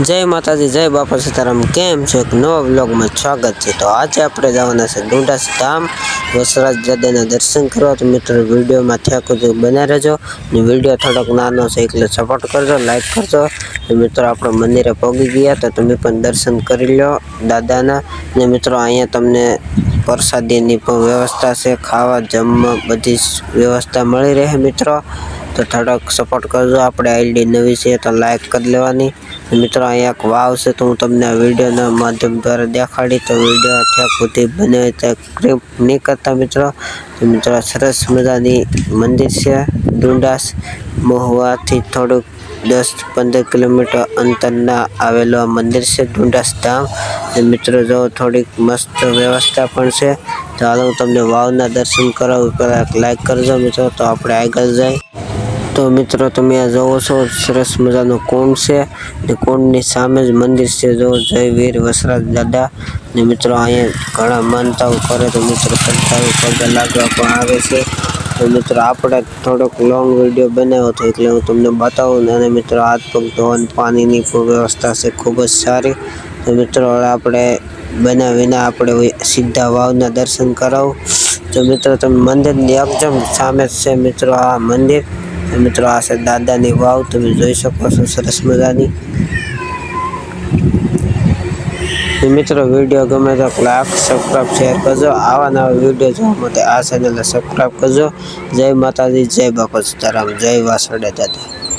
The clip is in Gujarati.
જય માતાજી, જય બાપા સીતારામ. કેમ છો? એક નવા વ્લોગમાં સ્વાગત છે. તો આજે આપણે જવાના છે ડુંડાસ ધામ. વસરાજ દાદાના દર્શન કરવા. તો મિત્રો, વિડીયોમાં થયા જો બને રહેજો. ને વીડિયો થોડોક નાનો છે એટલે સપોર્ટ કરજો લાઈક કરજો. મિત્રો, આપણે મંદિરે પહોંચી ગયા તો તમે પણ દર્શન કરી લો દાદાના. ને મિત્રો, અહીંયા તમને પ્રસાદીની પણ વ્યવસ્થા છે. ખાવા, જમવા બધી વ્યવસ્થા મળી રહે મિત્રો. તો થોડોક સપોર્ટ કરજો. આપણે આઈડી નવી છે તો લાઈક કરી લેવાની. મિત્રો, અહીંયા એક વાવ છે તો હું તમને વિડીયોના માધ્યમ દ્વારા દેખાડી તો વીડિયો ત્યાં સુધી બને ક્લિપ નહીં કરતા મિત્રો. મિત્રો, સરસ મજાની મંદિર છે, ડુંડાસ. મહુવાથી થોડુંક દસ પંદર કિલોમીટર અંતરના આવેલું આ મંદિર છે, ડુંડાસ ધામ. અને મિત્રો, જો થોડીક મસ્ત વ્યવસ્થા પણ છે હાલ હું તમને વાવના દર્શન કરાવું. પહેલાં લાઈક કરજો મિત્રો, તો આપણે આગળ જાય તો મિત્રો તમે આ જોવો છો, સરસ મજાનો કુંડ છે અને કુંડની સામે જ મંદિર છે. જો જય વીર વસરાજ દાદા ને મિત્રો અહીંયા ઘણા માનતાઓ કરે તો મિત્રો શ્રદ્ધાળુ પગે લાગવા પણ આવે છે. તો મિત્રો આપણે થોડોક લોંગ વીડિયો બનાવ્યો હતો એટલે હું તમને બતાવું અને મિત્રો હાથ પગ ધોવાની પાણીની વ્યવસ્થા છે ખૂબ જ સારી. તો મિત્રો આપણે આપણે બનાવીને આપણે સીધા વાવના દર્શન કરાવું. તો મિત્રો તમે મંદિરની એકદમ સામે છે મિત્રો આ મંદિર. મિત્રો, આ છે દાદાની વાવ. તમે જોઈ શકો છો, સરસ મજાની. મિત્રો, વીડિયો ગમે તો લાઈક સબસ્ક્રાઈબ શેર કરજો. આવા નવા વીડિયો જોવા માટે આ ચેનલને સબસ્ક્રાઈબ કરજો. જય માતાજી, જય બાપા સીતારામ, જય વાસરડા દાદા.